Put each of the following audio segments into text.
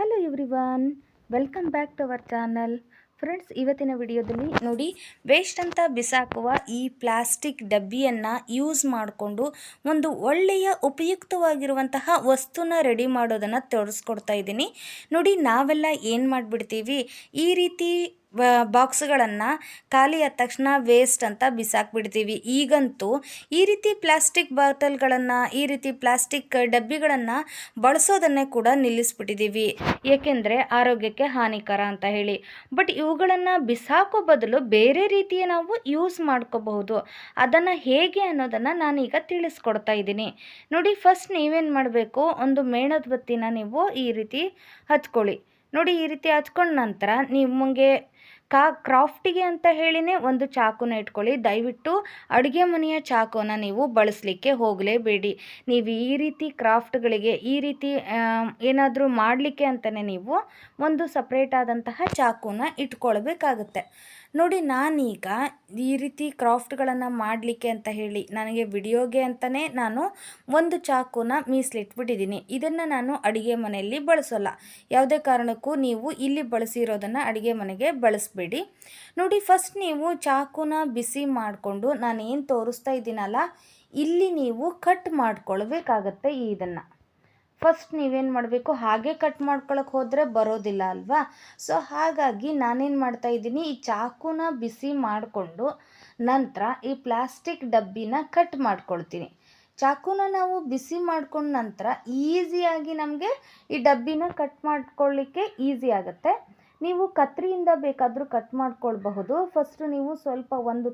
Hello everyone welcome back to our channel friends ಇವತ್ತಿನ ವಿಡಿಯೋದಲ್ಲಿ ನೋಡಿ ವೇಸ್ಟ್ ಅಂತ ಬಿಸಾಕುವ ಈ ಪ್ಲಾಸ್ಟಿಕ್ ಡಬ್ಬಿಯನ್ನು ಯೂಸ್ ಮಾಡಿಕೊಂಡು ಒಂದು ಒಳ್ಳೆಯ ಉಪಯುಕ್ತವಾಗಿರುವಂತಹ ವಸ್ತುನ ರೆಡಿ ಮಾಡೋದನ್ನು ತೋರಿಸ್ಕೊಡ್ತಾ ಇದ್ದೀನಿ. ನೋಡಿ, ನಾವೆಲ್ಲ ಏನು ಮಾಡಿಬಿಡ್ತೀವಿ? ಈ ರೀತಿ ಬಾಕ್ಸ್ಗಳನ್ನು ಖಾಲಿ ಆದ ತಕ್ಷಣ ವೇಸ್ಟ್ ಅಂತ ಬಿಸಾಕ್ಬಿಡ್ತೀವಿ. ಈಗಂತೂ ಈ ರೀತಿ ಪ್ಲಾಸ್ಟಿಕ್ ಬಾಟಲ್ಗಳನ್ನು, ಈ ರೀತಿ ಪ್ಲಾಸ್ಟಿಕ್ ಡಬ್ಬಿಗಳನ್ನು ಬಳಸೋದನ್ನೇ ಕೂಡ ನಿಲ್ಲಿಸ್ಬಿಟ್ಟಿದ್ದೀವಿ ಏಕೆಂದರೆ ಆರೋಗ್ಯಕ್ಕೆ ಹಾನಿಕರ ಅಂತ ಹೇಳಿ. ಬಟ್ ಇವುಗಳನ್ನು ಬಿಸಾಕೋ ಬದಲು ಬೇರೆ ರೀತಿಯ ನಾವು ಯೂಸ್ ಮಾಡ್ಕೋಬಹುದು. ಅದನ್ನು ಹೇಗೆ ಅನ್ನೋದನ್ನು ನಾನೀಗ ತಿಳಿಸ್ಕೊಡ್ತಾ ಇದ್ದೀನಿ. ನೋಡಿ ಫಸ್ಟ್ ನೀವೇನು ಮಾಡಬೇಕು? ಒಂದು ಮೇಣದ ಬತ್ತಿನ ನೀವು ಈ ರೀತಿ ಹಚ್ಕೊಳ್ಳಿ ನೋಡಿ ಈ ರೀತಿ ಹಚ್ಕೊಂಡ ನಂತರ ನಿಮಗೆ ಕಾ ಕ್ರಾಫ್ಟಿಗೆ ಅಂತ ಹೇಳಿನೇ ಒಂದು ಚಾಕುನ ಇಟ್ಕೊಳ್ಳಿ. ದಯವಿಟ್ಟು ಅಡುಗೆ ಮನೆಯ ಚಾಕುನ ನೀವು ಬಳಸಲಿಕ್ಕೆ ಹೋಗಲೇಬೇಡಿ. ನೀವು ಈ ರೀತಿ ಕ್ರಾಫ್ಟ್ಗಳಿಗೆ, ಈ ರೀತಿ ಏನಾದರೂ ಮಾಡಲಿಕ್ಕೆ ಅಂತಲೇ ನೀವು ಒಂದು ಸಪ್ರೇಟ್ ಆದಂತಹ ಚಾಕುನ ಇಟ್ಕೊಳ್ಬೇಕಾಗುತ್ತೆ. ನೋಡಿ, ನಾನೀಗ ಈ ರೀತಿ ಕ್ರಾಫ್ಟ್ಗಳನ್ನು ಮಾಡಲಿಕ್ಕೆ ಅಂತ ಹೇಳಿ, ನನಗೆ ವಿಡಿಯೋಗೆ ಅಂತಲೇ ನಾನು ಒಂದು ಚಾಕುನ ಮೀಸಲಿಟ್ಬಿಟ್ಟಿದ್ದೀನಿ. ಇದನ್ನು ನಾನು ಅಡುಗೆ ಮನೆಯಲ್ಲಿ ಬಳಸೋಲ್ಲ. ಯಾವುದೇ ಕಾರಣಕ್ಕೂ ನೀವು ಇಲ್ಲಿ ಬಳಸಿರೋದನ್ನು ಅಡುಗೆ ಮನೆಗೆ ಬಳಸಬೇಡಿ. ನೋಡಿ ಫಸ್ಟ್ ನೀವು ಚಾಕುನ ಬಿಸಿ ಮಾಡಿಕೊಂಡು ನಾನು ಏನು ತೋರಿಸ್ತಾ ಇದ್ದೀನಲ್ಲ, ಇಲ್ಲಿ ನೀವು ಕಟ್ ಮಾಡ್ಕೊಳ್ಬೇಕಾಗತ್ತೆ ಇದನ್ನು. ಫಸ್ಟ್ ನೀವೇನು ಮಾಡಬೇಕು, ಹಾಗೆ ಕಟ್ ಮಾಡ್ಕೊಳಕ್ಕೆ ಹೋದರೆ ಬರೋದಿಲ್ಲ ಅಲ್ವಾ? ಸೊ ಹಾಗಾಗಿ ನಾನೇನು ಮಾಡ್ತಾ ಇದ್ದೀನಿ, ಈ ಚಾಕುನ ಬಿಸಿ ಮಾಡಿಕೊಂಡು ನಂತರ ಈ ಪ್ಲಾಸ್ಟಿಕ್ ಡಬ್ಬಿನ ಕಟ್ ಮಾಡ್ಕೊಳ್ತೀನಿ. ಚಾಕುನ ನಾವು ಬಿಸಿ ಮಾಡ್ಕೊಂಡ ನಂತರ ಈಸಿಯಾಗಿ ನಮಗೆ ಈ ಡಬ್ಬಿನ ಕಟ್ ಮಾಡ್ಕೊಳ್ಳಿಕ್ಕೆ ಈಸಿ ಆಗುತ್ತೆ. ನೀವು ಕತ್ರಿಯಿಂದ ಬೇಕಾದರೂ ಕಟ್ ಮಾಡ್ಕೊಳ್ಬಹುದು. ಫಸ್ಟು ನೀವು ಸ್ವಲ್ಪ ಒಂದು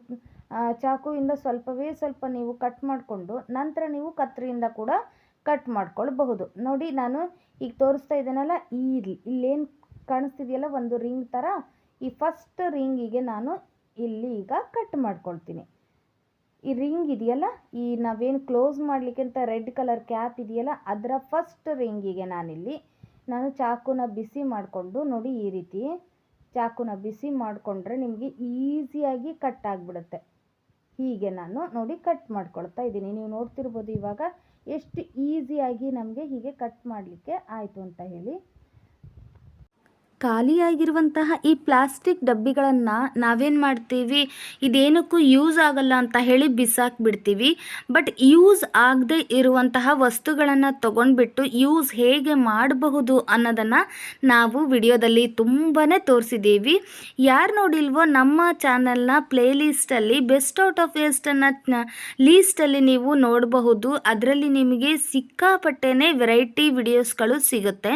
ಚಾಕುವಿಂದ ಸ್ವಲ್ಪವೇ ಸ್ವಲ್ಪ ನೀವು ಕಟ್ ಮಾಡಿಕೊಂಡು ನಂತರ ನೀವು ಕತ್ರಿಯಿಂದ ಕೂಡ ಕಟ್ ಮಾಡ್ಕೊಳ್ಬಹುದು. ನೋಡಿ, ನಾನು ಈಗ ತೋರಿಸ್ತಾ ಇದ್ದೇನಲ್ಲ, ಈ ಇಲ್ಲೇನು ಕಾಣಿಸ್ತಿದೆಯಲ್ಲ ಒಂದು ರಿಂಗ್ ಥರ ಈ ಫಸ್ಟ್ ರಿಂಗಿಗೆ ನಾನು ಇಲ್ಲಿ ಈಗ ಕಟ್ ಮಾಡ್ಕೊಳ್ತೀನಿ. ಈ ರಿಂಗ್ ಇದೆಯಲ್ಲ, ಈ ನಾವೇನು ಕ್ಲೋಸ್ ಮಾಡಲಿಕ್ಕೆ ಅಂತ ರೆಡ್ ಕಲರ್ ಕ್ಯಾಪ್ ಇದೆಯಲ್ಲ, ಅದರ ಫಸ್ಟ್ ರಿಂಗಿಗೆ ನಾನಿಲ್ಲಿ ನಾನು ಚಾಕುನ ಬಿಸಿ ಮಾಡಿಕೊಂಡು ನೋಡಿ ಈ ರೀತಿ ಚಾಕುನ ಬಿಸಿ ಮಾಡಿಕೊಂಡ್ರೆ ನಿಮಗೆ ಈಸಿಯಾಗಿ ಕಟ್ ಆಗಿಬಿಡುತ್ತೆ. ಹೀಗೆ ನಾನು ನೋಡಿ ಕಟ್ ಮಾಡ್ಕೊಳ್ತಾ ಇದ್ದೀನಿ. ನೀವು ನೋಡ್ತಿರ್ಬೋದು ಇವಾಗ ಎಷ್ಟು ಈಸಿಯಾಗಿ ನಮಗೆ ಹೀಗೆ ಕಟ್ ಮಾಡಲಿಕ್ಕೆ ಆಯಿತು ಅಂತ ಹೇಳಿ. ಖಾಲಿಯಾಗಿರುವಂತಹ ಈ ಪ್ಲಾಸ್ಟಿಕ್ ಡಬ್ಬಿಗಳನ್ನು ನಾವೇನು ಮಾಡ್ತೀವಿ? ಇದೇನಕ್ಕೂ ಯೂಸ್ ಆಗಲ್ಲ ಅಂತ ಹೇಳಿ ಬಿಸಾಕ್ಬಿಡ್ತೀವಿ. ಬಟ್ ಯೂಸ್ ಆಗದೆ ಇರುವಂತಹ ವಸ್ತುಗಳನ್ನು ತಗೊಂಡ್ಬಿಟ್ಟು ಯೂಸ್ ಹೇಗೆ ಮಾಡಬಹುದು ಅನ್ನೋದನ್ನು ನಾವು ವಿಡಿಯೋದಲ್ಲಿ ತುಂಬಾ ತೋರಿಸಿದ್ದೀವಿ. ಯಾರು ನೋಡಿಲ್ವೋ ನಮ್ಮ ಚಾನಲ್ನ ಪ್ಲೇ ಲಿಸ್ಟಲ್ಲಿ ಬೆಸ್ಟ್ ಔಟ್ ಆಫ್ ವೇಸ್ಟನ್ನು ಲೀಸ್ಟಲ್ಲಿ ನೀವು ನೋಡಬಹುದು. ಅದರಲ್ಲಿ ನಿಮಗೆ ಸಿಕ್ಕಾಪಟ್ಟೆನೇ ವೆರೈಟಿ ವಿಡಿಯೋಸ್ಗಳು ಸಿಗುತ್ತೆ.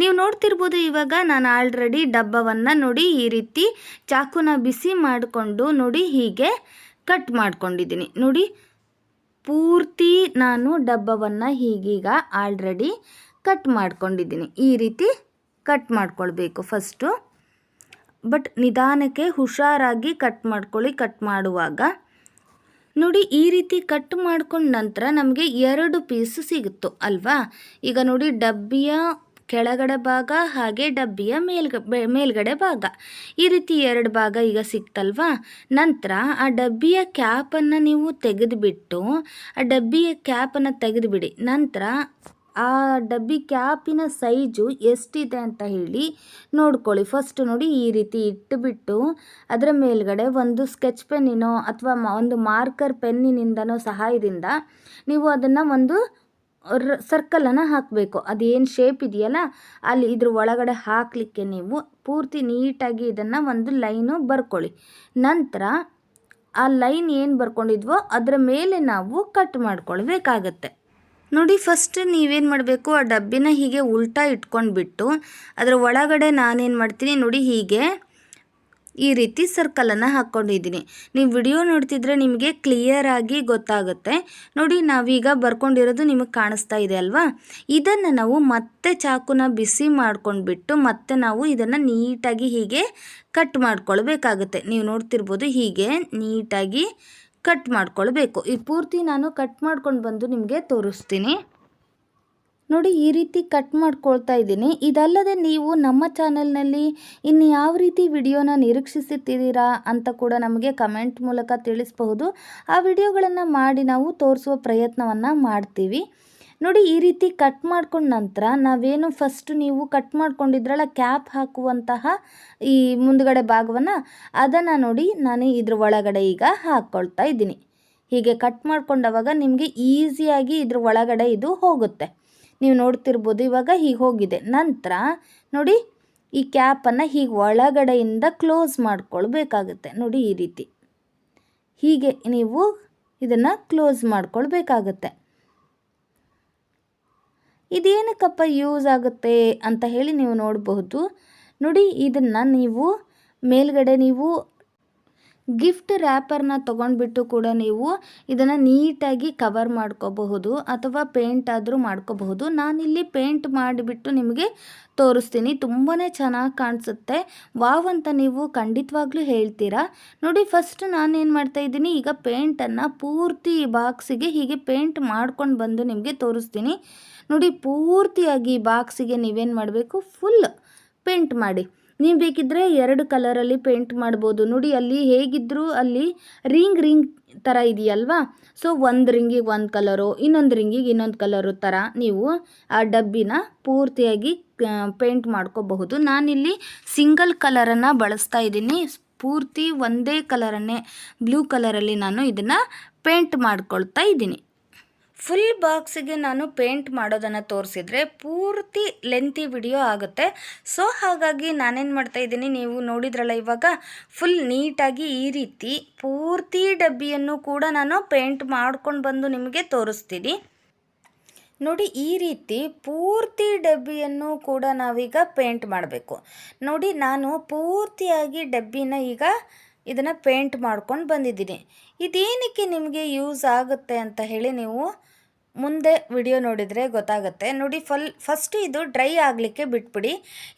ನೀವು ನೋಡ್ತಿರ್ಬೋದು ಇವಾಗ ನಾನು ಆಲ್ರೆಡಿ ಡಬ್ಬವನ್ನು ನೋಡಿ ಈ ರೀತಿ ಚಾಕುನ ಬಿಸಿ ಮಾಡಿಕೊಂಡು ನೋಡಿ ಹೀಗೆ ಕಟ್ ಮಾಡ್ಕೊಂಡಿದ್ದೀನಿ. ನೋಡಿ, ಪೂರ್ತಿ ನಾನು ಡಬ್ಬವನ್ನು ಹೀಗೀಗ ಆಲ್ರೆಡಿ ಕಟ್ ಮಾಡ್ಕೊಂಡಿದ್ದೀನಿ. ಈ ರೀತಿ ಕಟ್ ಮಾಡ್ಕೊಳ್ಬೇಕು ಫಸ್ಟು ಬಟ್ ನಿಧಾನಕ್ಕೆ ಹುಷಾರಾಗಿ ಕಟ್ ಮಾಡ್ಕೊಳ್ಳಿ ಕಟ್ ಮಾಡುವಾಗ. ನೋಡಿ, ಈ ರೀತಿ ಕಟ್ ಮಾಡ್ಕೊಂಡ ನಂತರ ನಮಗೆ ಎರಡು ಪೀಸ್ ಸಿಗುತ್ತೋ ಅಲ್ವಾ? ಈಗ ನೋಡಿ, ಡಬ್ಬಿಯ ಕೆಳಗಡೆ ಭಾಗ ಹಾಗೆ ಡಬ್ಬಿಯ ಮೇಲ್ಗ ಮೇಲ್ಗಡೆ ಭಾಗ. ಈ ರೀತಿ ಎರಡು ಭಾಗ ಈಗ ಸಿಕ್ತಲ್ವಾ? ನಂತರ ಆ ಡಬ್ಬಿಯ ಕ್ಯಾಪನ್ನು ನೀವು ತೆಗೆದುಬಿಟ್ಟು, ಆ ಡಬ್ಬಿಯ ಕ್ಯಾಪನ್ನು ತೆಗೆದುಬಿಡಿ. ನಂತರ ಆ ಡಬ್ಬಿ ಕ್ಯಾಪಿನ ಸೈಜು ಎಷ್ಟಿದೆ ಅಂತ ಹೇಳಿ ನೋಡ್ಕೊಳ್ಳಿ. ಫಸ್ಟ್ ನೋಡಿ ಈ ರೀತಿ ಇಟ್ಟುಬಿಟ್ಟು ಅದರ ಮೇಲ್ಗಡೆ ಒಂದು ಸ್ಕೆಚ್ ಪೆನ್ನಿನೋ ಅಥವಾ ಒಂದು ಮಾರ್ಕರ್ ಪೆನ್ನಿನಿಂದನೋ ಸಹಾಯದಿಂದ ನೀವು ಅದನ್ನು ಒಂದು ಸರ್ಕಲನ್ನು ಹಾಕಬೇಕು. ಅದೇನು ಶೇಪ್ ಇದೆಯಲ್ಲ, ಅಲ್ಲಿ ಇದ್ರ ಒಳಗಡೆ ಹಾಕಲಿಕ್ಕೆ ನೀವು ಪೂರ್ತಿ ನೀಟಾಗಿ ಇದನ್ನು ಒಂದು ಲೈನು ಬರ್ಕೊಳ್ಳಿ. ನಂತರ ಆ ಲೈನ್ ಏನು ಬರ್ಕೊಂಡಿದ್ವೋ ಅದರ ಮೇಲೆ ನಾವು ಕಟ್ ಮಾಡ್ಕೊಳ್ಬೇಕಾಗತ್ತೆ. ನೋಡಿ ಫಸ್ಟ್ ನೀವೇನು ಮಾಡಬೇಕು, ಆ ಡಬ್ಬಿನ ಹೀಗೆ ಉಲ್ಟಾ ಇಟ್ಕೊಂಡ್ಬಿಟ್ಟು, ಅದರ ಒಳಗಡೆ ನಾನೇನು ಮಾಡ್ತೀನಿ, ನೋಡಿ ಹೀಗೆ ಈ ರೀತಿ ಸರ್ಕಲನ್ನು ಹಾಕ್ಕೊಂಡಿದ್ದೀನಿ ನೀವು ವಿಡಿಯೋ ನೋಡ್ತಿದ್ರೆ ನಿಮಗೆ ಕ್ಲಿಯರಾಗಿ ಗೊತ್ತಾಗುತ್ತೆ. ನೋಡಿ, ನಾವೀಗ ಬರ್ಕೊಂಡಿರೋದು ನಿಮಗೆ ಕಾಣಿಸ್ತಾ ಇದೆ ಅಲ್ವಾ? ಇದನ್ನು ನಾವು ಮತ್ತೆ ಚಾಕುನ ಬಿಸಿ ಮಾಡ್ಕೊಂಡ್ಬಿಟ್ಟು ಮತ್ತೆ ನಾವು ಇದನ್ನು ನೀಟಾಗಿ ಹೀಗೆ ಕಟ್ ಮಾಡ್ಕೊಳ್ಬೇಕಾಗುತ್ತೆ. ನೀವು ನೋಡ್ತಿರ್ಬೋದು ಹೀಗೆ ನೀಟಾಗಿ ಕಟ್ ಮಾಡ್ಕೊಳ್ಬೇಕು. ಈ ಪೂರ್ತಿ ನಾನು ಕಟ್ ಮಾಡ್ಕೊಂಡು ಬಂದು ನಿಮಗೆ ತೋರಿಸ್ತೀನಿ. ನೋಡಿ ಈ ರೀತಿ ಕಟ್ ಮಾಡ್ಕೊಳ್ತಾ ಇದ್ದೀನಿ. ಇದಲ್ಲದೆ ನೀವು ನಮ್ಮ ಚಾನಲ್ನಲ್ಲಿ ಇನ್ನು ಯಾವ ರೀತಿ ವಿಡಿಯೋನ ನಿರೀಕ್ಷಿಸುತ್ತಿದ್ದೀರಾ ಅಂತ ಕೂಡ ನಮಗೆ ಕಮೆಂಟ್ ಮೂಲಕ ತಿಳಿಸಬಹುದು. ಆ ವಿಡಿಯೋಗಳನ್ನು ಮಾಡಿ ನಾವು ತೋರಿಸುವ ಪ್ರಯತ್ನವನ್ನು ಮಾಡ್ತೀವಿ. ನೋಡಿ ಈ ರೀತಿ ಕಟ್ ಮಾಡ್ಕೊಂಡ ನಂತರ ನಾವೇನು ಫಸ್ಟ್ ನೀವು ಕಟ್ ಮಾಡ್ಕೊಂಡಿದ್ರಲ್ಲ ಕ್ಯಾಪ್ ಹಾಕುವಂತಹ ಈ ಮುಂದುಗಡೆ ಭಾಗವನ್ನು ಅದನ್ನು ನೋಡಿ ನಾನು ಇದ್ರ ಒಳಗಡೆ ಈಗ ಹಾಕ್ಕೊಳ್ತಾ ಇದ್ದೀನಿ. ಹೀಗೆ ಕಟ್ ಮಾಡ್ಕೊಂಡವಾಗ ನಿಮಗೆ ಈಸಿಯಾಗಿ ಇದ್ರ ಒಳಗಡೆ ಇದು ಹೋಗುತ್ತೆ. ನೀವು ನೋಡ್ತಿರ್ಬೋದು ಇವಾಗ ಹೀಗೆ ಹೋಗಿದೆ. ನಂತರ ನೋಡಿ ಈ ಕ್ಯಾಪನ್ನು ಹೀಗೆ ಒಳಗಡೆಯಿಂದ ಕ್ಲೋಸ್ ಮಾಡ್ಕೊಳ್ಬೇಕಾಗುತ್ತೆ. ನೋಡಿ ಈ ರೀತಿ. ಹೀಗೆ ನೀವು ಇದನ್ನು ಕ್ಲೋಸ್ ಮಾಡ್ಕೊಳ್ಬೇಕಾಗತ್ತೆ. ಇದೇನಕ್ಕಪ್ಪ ಯೂಸ್ ಆಗುತ್ತೆ ಅಂತ ಹೇಳಿ ನೀವು ನೋಡಬಹುದು. ನೋಡಿ ಇದನ್ನು ನೀವು ಮೇಲ್ಗಡೆ ನೀವು ಗಿಫ್ಟ್ ರ್ಯಾಪರ್ನ ತೊಗೊಂಡ್ಬಿಟ್ಟು ಕೂಡ ನೀವು ಇದನ್ನು ನೀಟಾಗಿ ಕವರ್ ಮಾಡ್ಕೋಬಹುದು ಅಥವಾ ಪೇಂಟ್ ಆದರೂ ಮಾಡ್ಕೋಬಹುದು. ನಾನಿಲ್ಲಿ ಪೇಂಟ್ ಮಾಡಿಬಿಟ್ಟು ನಿಮಗೆ ತೋರಿಸ್ತೀನಿ. ತುಂಬಾ ಚೆನ್ನಾಗಿ ಕಾಣಿಸುತ್ತೆ. ವಾವ್ ಅಂತ ನೀವು ಖಂಡಿತವಾಗ್ಲೂ ಹೇಳ್ತೀರಾ? ನೋಡಿ ಫಸ್ಟ್ ನಾನೇನು ಮಾಡ್ತಾ ಇದ್ದೀನಿ, ಈಗ ಪೇಂಟನ್ನು ಪೂರ್ತಿ ಬಾಕ್ಸಿಗೆ ಹೀಗೆ ಪೇಂಟ್ ಮಾಡ್ಕೊಂಡು ಬಂದು ನಿಮಗೆ ತೋರಿಸ್ತೀನಿ. ನೋಡಿ, ಪೂರ್ತಿಯಾಗಿ ಬಾಕ್ಸಿಗೆ ನೀವೇನು ಮಾಡಬೇಕು? ಫುಲ್ ಪೇಂಟ್ ಮಾಡಿ. ನೀವು ಬೇಕಿದ್ದರೆ ಎರಡು ಕಲರಲ್ಲಿ ಪೇಂಟ್ ಮಾಡ್ಬೋದು. ನೋಡಿ, ಅಲ್ಲಿ ಹೇಗಿದ್ದರೂ ಅಲ್ಲಿ ರಿಂಗ್ ರಿಂಗ್ ಥರ ಇದೆಯಲ್ವಾ? ಸೊ ಒಂದು ರಿಂಗಿಗೆ ಒಂದು ಕಲರು ಇನ್ನೊಂದು ರಿಂಗಿಗೆ ಇನ್ನೊಂದು ಕಲರು ಥರ ನೀವು ಆ ಡಬ್ಬಿನ ಪೂರ್ತಿಯಾಗಿ ಪೇಂಟ್ ಮಾಡ್ಕೋಬಹುದು. ನಾನಿಲ್ಲಿ ಸಿಂಗಲ್ ಕಲರನ್ನು ಬಳಸ್ತಾ ಇದ್ದೀನಿ. ಪೂರ್ತಿ ಒಂದೇ ಕಲರನ್ನೇ ಬ್ಲೂ ಕಲರಲ್ಲಿ ನಾನು ಇದನ್ನು ಪೇಂಟ್ ಮಾಡ್ಕೊಳ್ತಾ ಇದ್ದೀನಿ. ಫುಲ್ ಬಾಕ್ಸಿಗೆ ನಾನು ಪೇಂಟ್ ಮಾಡೋದನ್ನು ತೋರಿಸಿದ್ರೆ ಪೂರ್ತಿ ಲೆಂತಿ ವಿಡಿಯೋ ಆಗುತ್ತೆ. ಸೊ ಹಾಗಾಗಿ ನಾನೇನು ಮಾಡ್ತಾ ಇದ್ದೀನಿ, ನೀವು ನೋಡಿದ್ರಲ್ಲ ಇವಾಗ ಫುಲ್ ನೀಟಾಗಿ ಈ ರೀತಿ ಪೂರ್ತಿ ಡಬ್ಬಿಯನ್ನು ಕೂಡ ನಾನು ಪೇಂಟ್ ಮಾಡ್ಕೊಂಡು ಬಂದು ನಿಮಗೆ ತೋರಿಸ್ತೀನಿ. ನೋಡಿ, ಈ ರೀತಿ ಪೂರ್ತಿ ಡಬ್ಬಿಯನ್ನು ಕೂಡ ನಾವೀಗ ಪೇಂಟ್ ಮಾಡಬೇಕು. ನೋಡಿ, ನಾನು ಪೂರ್ತಿಯಾಗಿ ಡಬ್ಬಿನ ಈಗ ಇದನ್ನು ಪೇಂಟ್ ಮಾಡ್ಕೊಂಡು ಬಂದಿದ್ದೀನಿ. ಇದೇನಕ್ಕೆ ನಿಮಗೆ ಯೂಸ್ ಆಗುತ್ತೆ ಅಂತ ಹೇಳಿ ನೀವು ಮುಂದೆ ವಿಡಿಯೋ ನೋಡಿದರೆ ಗೊತ್ತಾಗುತ್ತೆ. ನೋಡಿ ಫಲ್ ಫಸ್ಟ್ ಇದು ಡ್ರೈ ಆಗಲಿಕ್ಕೆ ಬಿಟ್ಬಿಡಿ.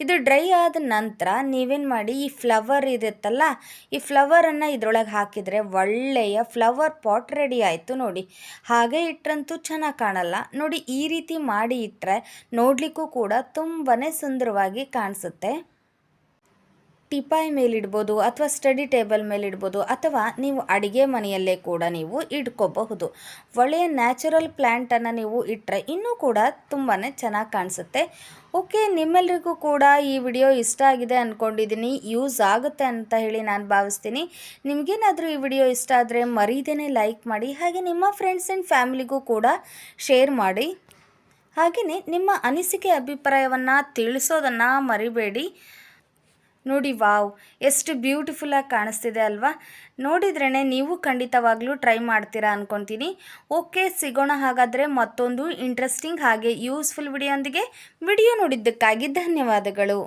ಇದು ಡ್ರೈ ಆದ ನಂತರ ನೀವೇನು ಮಾಡಿ, ಈ ಫ್ಲವರ್ ಇರುತ್ತಲ್ಲ, ಈ ಫ್ಲವರನ್ನು ಇದರೊಳಗೆ ಹಾಕಿದರೆ ಒಳ್ಳೆಯ ಫ್ಲವರ್ ಪಾಟ್ ರೆಡಿ ಆಯಿತು ನೋಡಿ. ಹಾಗೆ ಇಟ್ಟರಂತೂ ಚೆನ್ನಾಗಿ ಕಾಣಲ್ಲ. ನೋಡಿ, ಈ ರೀತಿ ಮಾಡಿ ಇಟ್ಟರೆ ನೋಡಲಿಕ್ಕೂ ಕೂಡ ತುಂಬಾ ಸುಂದರವಾಗಿ ಕಾಣಿಸುತ್ತೆ. ಟಿಪಾಯ್ ಮೇಲಿಡ್ಬೋದು ಅಥವಾ ಸ್ಟಡಿ ಟೇಬಲ್ ಮೇಲಿಡ್ಬೋದು ಅಥವಾ ನೀವು ಅಡುಗೆ ಮನೆಯಲ್ಲೇ ಕೂಡ ನೀವು ಇಟ್ಕೋಬಹುದು. ಒಳ್ಳೆಯ ನ್ಯಾಚುರಲ್ ಪ್ಲ್ಯಾಂಟನ್ನು ನೀವು ಇಟ್ಟರೆ ಇನ್ನೂ ಕೂಡ ತುಂಬಾ ಚೆನ್ನಾಗಿ ಕಾಣಿಸುತ್ತೆ. ಓಕೆ ನಿಮ್ಮೆಲ್ಲರಿಗೂ ಕೂಡ ಈ ವಿಡಿಯೋ ಇಷ್ಟ ಆಗಿದೆ ಅಂದ್ಕೊಂಡಿದ್ದೀನಿ ಯೂಸ್ ಆಗುತ್ತೆ ಅಂತ ಹೇಳಿ ನಾನು ಭಾವಿಸ್ತೀನಿ. ನಿಮಗೇನಾದರೂ ಈ ವಿಡಿಯೋ ಇಷ್ಟ ಆದರೆ ಮರೀದೇನೆ ಲೈಕ್ ಮಾಡಿ, ಹಾಗೆ ನಿಮ್ಮ ಫ್ರೆಂಡ್ಸ್ ಆ್ಯಂಡ್ ಫ್ಯಾಮಿಲಿಗೂ ಕೂಡ ಶೇರ್ ಮಾಡಿ. ಹಾಗೆಯೇ ನಿಮ್ಮ ಅನಿಸಿಕೆ, ಅಭಿಪ್ರಾಯವನ್ನು ತಿಳಿಸೋದನ್ನು ಮರಿಬೇಡಿ. ನೋಡಿ, ವಾವ್, ಎಷ್ಟು ಬ್ಯೂಟಿಫುಲ್ಲಾಗಿ ಕಾಣಿಸ್ತಿದೆ ಅಲ್ವಾ? ನೋಡಿದ್ರೇ ನೀವು ಖಂಡಿತವಾಗ್ಲೂ ಟ್ರೈ ಮಾಡ್ತೀರಾ ಅಂದ್ಕೊತೀನಿ ಓಕೆ, ಸಿಗೋಣ ಹಾಗಾದರೆ ಮತ್ತೊಂದು ಇಂಟ್ರೆಸ್ಟಿಂಗ್ ಹಾಗೆ ಯೂಸ್ಫುಲ್ ವಿಡಿಯೋಂದಿಗೆ ವಿಡಿಯೋ ನೋಡಿದ್ದಕ್ಕಾಗಿ ಧನ್ಯವಾದಗಳು.